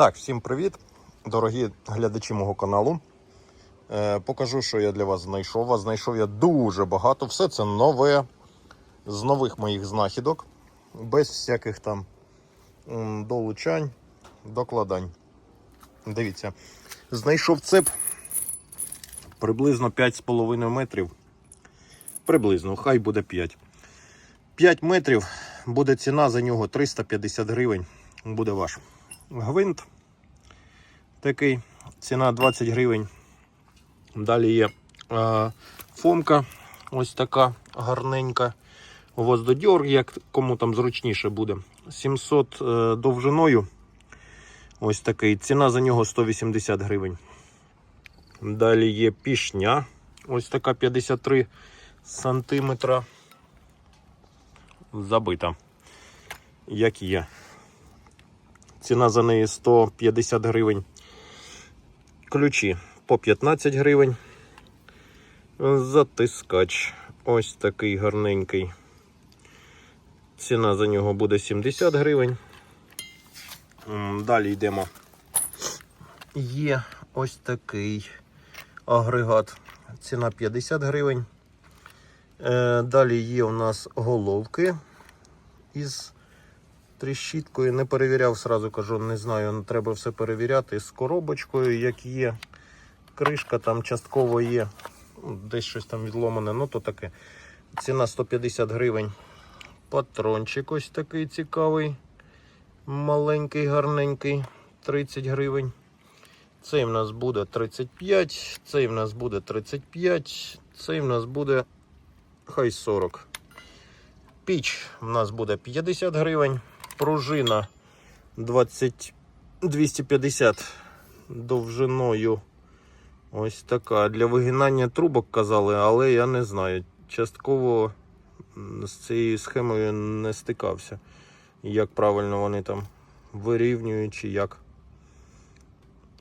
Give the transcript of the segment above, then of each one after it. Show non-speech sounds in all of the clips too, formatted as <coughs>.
Так, всім привіт, дорогі глядачі мого каналу. Е, покажу, що я для вас знайшов. А знайшов я дуже багато. Все це нове з нових моїх знахідок, без всяких там долучань, докладань. Дивіться, знайшов цеп приблизно 5,5 метрів. Приблизно, хай буде 5. 5 метрів буде ціна за нього 350 гривень. Буде ваш гвинт. Такий, ціна 20 гривень. Далі є е, фомка, ось така гарненька. Воздодьор, як кому там зручніше буде. 700 е, довжиною. Ось такий. Ціна за нього 180 гривень. Далі є пішня. Ось така 53 сантиметра. Забита. Як є. Ціна за неї 150 гривень. Ключі по 15 гривень. Затискач. Ось такий гарненький. Ціна за нього буде 70 гривень. Далі йдемо. Є ось такий агрегат. Ціна 50 гривень. Е, Далі є у нас головки із тріщіткою. Не перевіряв, сразу кажу, не знаю, треба все перевіряти з коробочкою, як є. Кришка там частково є. Ну, Десь щось там відломане, ну то таке. Ціна 150 гривень. Патрончик ось такий цікавий. Маленький, гарненький, 30 гривень. Цей в нас буде 35, цей в нас буде 35, цей в нас буде хай 40. Піч в нас буде 50 гривень. Пружина 20, 250 довжиною. Ось така. Для вигинання трубок казали, але я не знаю. Частково з цією схемою не стикався. Як правильно вони там вирівнюють чи як.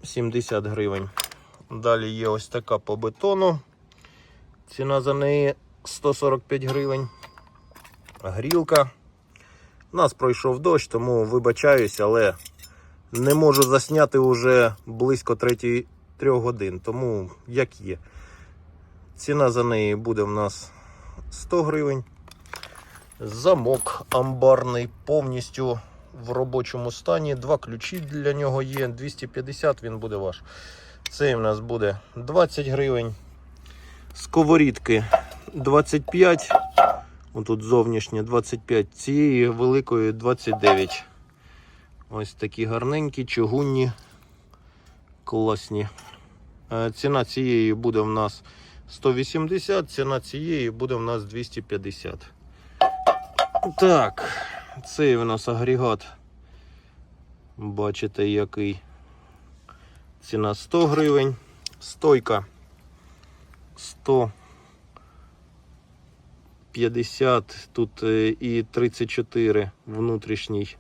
70 гривень. Далі є ось така по бетону. Ціна за неї 145 гривень. Грілка. У нас пройшов дощ, тому вибачаюсь, але не можу засняти вже близько 3 годин, тому як є. Ціна за неї буде в нас 100 гривень. Замок амбарний повністю в робочому стані. Два ключі для нього є. 250 він буде ваш. Цей в нас буде 20 гривень. Сковорідки 25. Отут зовнішнє 25. Цієї великої 29. Ось такі гарненькі, чугунні, класні. Е, Ціна цієї буде в нас 180, ціна цієї буде в нас 250. Так, цей у нас агрегат. Бачите, який. Ціна 100 гривень. Стойка 150, тут е, і 34 внутрішній.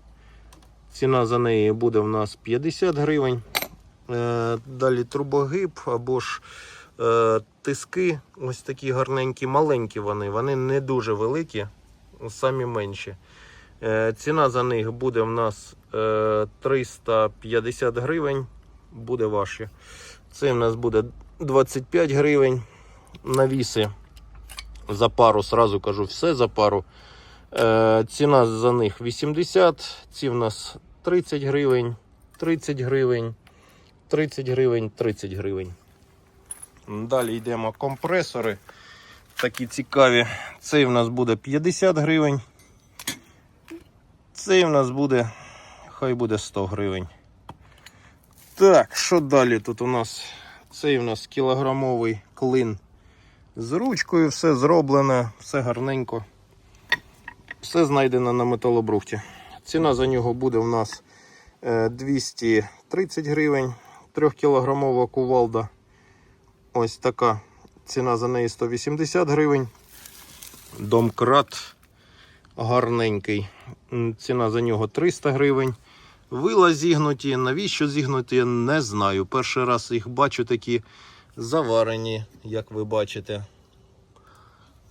Ціна за неї буде в нас 50 гривень. Е, Далі трубогиб або ж е, тиски. Ось такі гарненькі, маленькі вони. Вони не дуже великі, самі менші. Ціна за них буде в нас е, 350 гривень. Буде ваші. Це в нас буде 25 гривень. Навіси за пару, сразу кажу, все за пару. Е, ціна за них 80, ці в нас 30 гривень, 30 гривень, 30 гривень, 30 гривень. Далі йдемо компресори. Такі цікаві. Цей в нас буде 50 гривень. Цей в нас буде, хай буде 100 гривень. Так, що далі тут у нас? Цей у нас кілограмовий клин з ручкою, все зроблене, все гарненько. Все знайдено на металобрухті. Ціна за нього буде у нас е, 230 гривень. 3-кілограмова кувалда. Ось така. Ціна за неї 180 гривень. Домкрат гарненький. Ціна за нього 300 гривень. Вила зігнуті. Навіщо зігнуті, не знаю. Перший раз їх бачу такі заварені, як ви бачите.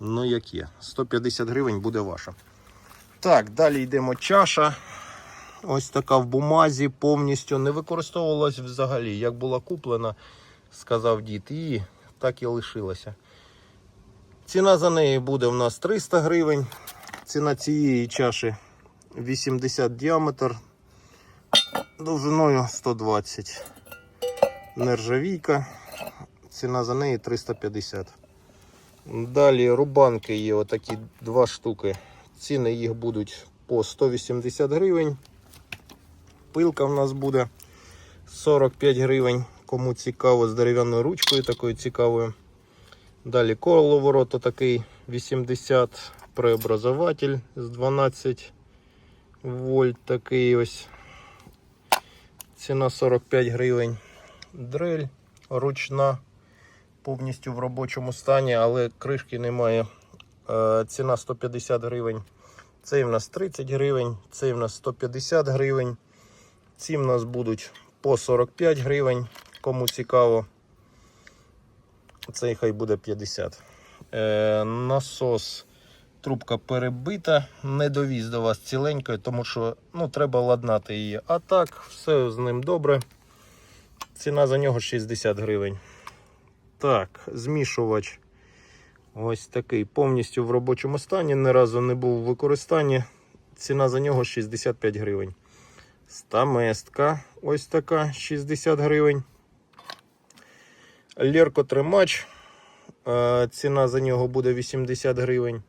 Ну, як є. 150 гривень буде ваша. Так, далі йдемо чаша. Ось така в бумазі, повністю не використовувалась взагалі. Як була куплена, сказав дід, і так і лишилася. Ціна за неї буде у нас 300 гривень. Ціна цієї чаші 80 діаметр, довжиною 120. Нержавійка. Ціна за неї 350. Далі рубанки є отакі два штуки. Ціни їх будуть по 180 гривень. Пилка в нас буде 45 гривень. Кому цікаво, з дерев'яною ручкою такою цікавою. Далі коловорот такий 80 преобразователь з 12 вольт такий ось. Ціна 45 гривень. Дрель ручна, повністю в робочому стані, але кришки немає. Е, Ціна 150 гривень. Цей в нас 30 гривень, цей в нас 150 гривень. Ці в нас будуть по 45 гривень. Кому цікаво, цей хай буде 50. Е, насос, трубка перебита, не довіз до вас ціленькою, тому що ну, треба ладнати її. А так, все з ним добре. Ціна за нього 60 гривень. Так, змішувач. Ось такий повністю в робочому стані. Ні разу не був у використанні. Ціна за нього 65 гривень. Стаместка ось така 60 гривень. Леркотримач. е, Ціна за нього буде 80 гривень.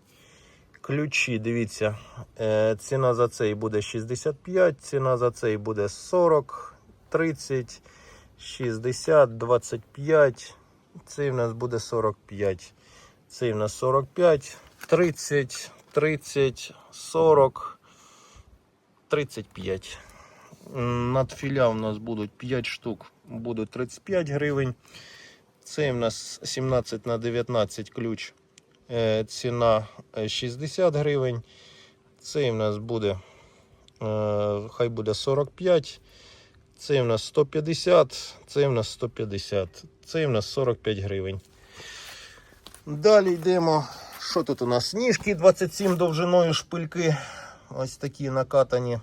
Ключі, дивіться, е, ціна за цей буде 65, ціна за цей буде 40, 30, 60, 25. Цей в нас буде 45. Цей в нас 45, 30, 30, 40, 35. М, Надфіля у нас будуть 5 штук, будуть 35 гривень. Цей у нас 17 на 19 ключ. Е, Ціна е, 60 гривень. Цей у нас буде, е, хай буде 45. Цей у нас 150, цей у нас 150, цей у нас 45 гривень. Далі йдемо. Що тут у нас? Ніжки 27 довжиною шпильки. Ось такі накатані.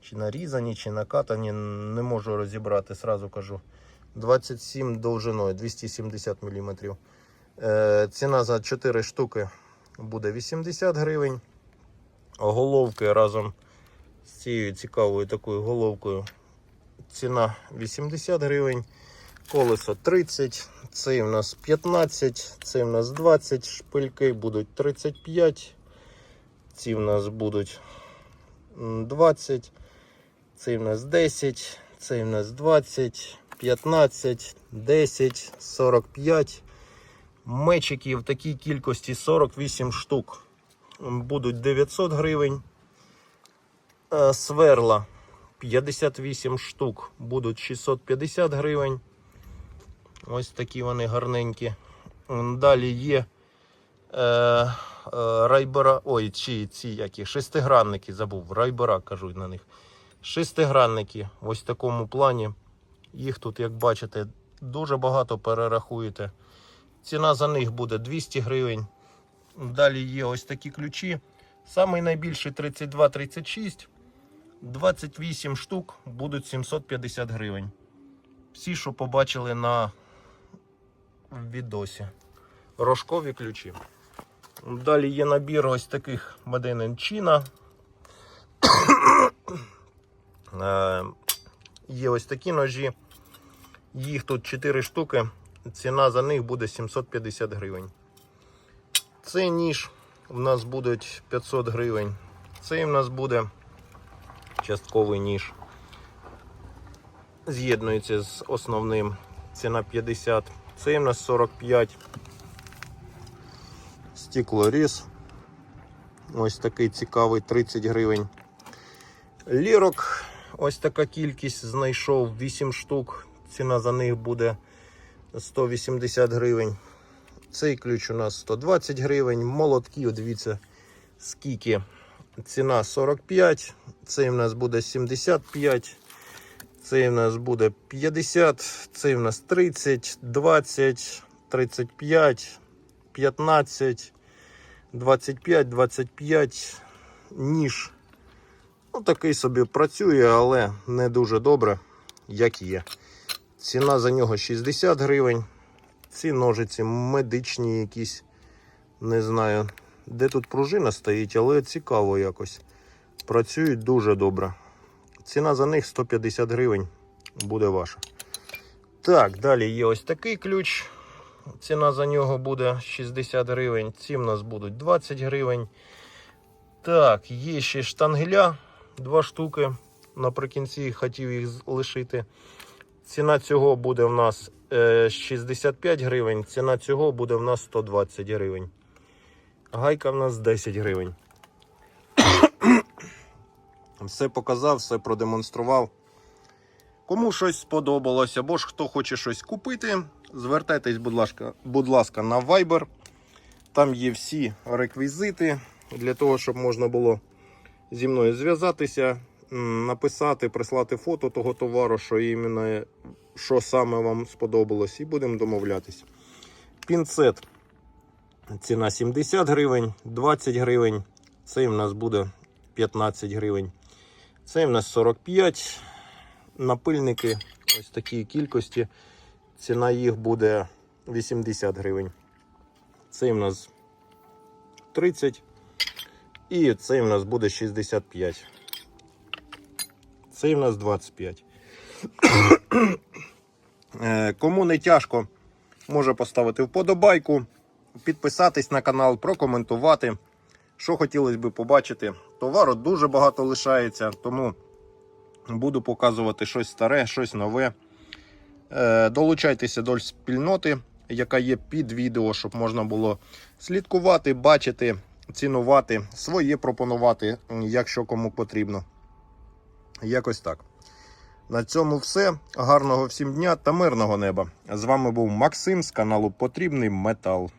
Чи нарізані, чи накатані. Не можу розібрати, сразу кажу. 27 довжиною, 270 мм. Е, ціна за 4 штуки буде 80 гривень. Головки разом з цією цікавою такою головкою. Ціна 80 гривень. Колесо 30, цей у нас 15, цей у нас 20, шпильки будуть 35, ці в нас будуть 20, цей в нас 10, цей в нас 20, 15, 10, 45. Мечики в такій кількості 48 штук. Будуть 900 гривень. Е, Сверла 58 штук будуть 650 гривень. Ось такі вони гарненькі. Далі є е, е, райбера, ой, чи ці які, шестигранники забув, райбера кажуть на них. Шестигранники ось в такому плані. Їх тут, як бачите, дуже багато перерахуєте. Ціна за них буде 200 гривень. Далі є ось такі ключі. Самий найбільший 32-36. 28 штук будуть 750 гривень. Всі, що побачили на відосі. Рожкові ключі. Далі є набір ось таких Made Чіна. <coughs> Е, Є ось такі ножі. Їх тут 4 штуки. Ціна за них буде 750 гривень. Цей ніж у нас буде 500 гривень. Цей у нас буде частковий ніж. З'єднується з основним. Ціна 50. Цей у нас 45. Стеклоріз. Ось такий цікавий 30 гривень. Лірок. Ось така кількість знайшов 8 штук. Ціна за них буде 180 гривень. Цей ключ у нас 120 гривень. Молотків, дивіться, скільки. Ціна 45. Цей у нас буде 75. Цей у нас буде 50. Цей у нас 30, 20, 35, 15, 25, 25. Ніж Ну, такий собі працює, але не дуже добре, як є. Ціна за нього 60 гривень. Ці ножиці медичні якісь. Не знаю, де тут пружина стоїть, але цікаво якось. Працюють дуже добре. Ціна за них 150 гривень буде ваша. Так, далі є ось такий ключ. Ціна за нього буде 60 гривень. Ці в нас будуть 20 гривень. Так, є ще штангеля, два штуки. Наприкінці хотів їх лишити. Ціна цього буде в нас е, 65 гривень, ціна цього буде в нас 120 гривень. Гайка в нас 10 гривень. <coughs> Все показав, все продемонстрував. Кому щось сподобалось, або ж хто хоче щось купити, звертайтесь, будь ласка, будь ласка, на Viber. Там є всі реквізити для того, щоб можна було зі мною зв'язатися, написати, прислати фото того товару, що іменно, що саме вам сподобалось, і будемо домовлятись. Пінцет. Ціна 70 гривень, 20 гривень. Цей в нас буде 15 гривень. Цей в нас 45. Напильники ось такі кількості. Ціна їх буде 80 гривень. Цей в нас 30. І цей в нас буде 65. Цей в нас 25. Е, Кому не тяжко, може поставити вподобайку, підписатись на канал, прокоментувати. Що хотілося би побачити. Товару дуже багато лишається, тому буду показувати щось старе, щось нове. Е, Долучайтеся до спільноти, яка є під відео, щоб можна було слідкувати, бачити, цінувати, своє пропонувати, якщо кому потрібно. Якось так. На цьому все. Гарного всім дня та мирного неба. З вами був Максим з каналу Потрібний Метал.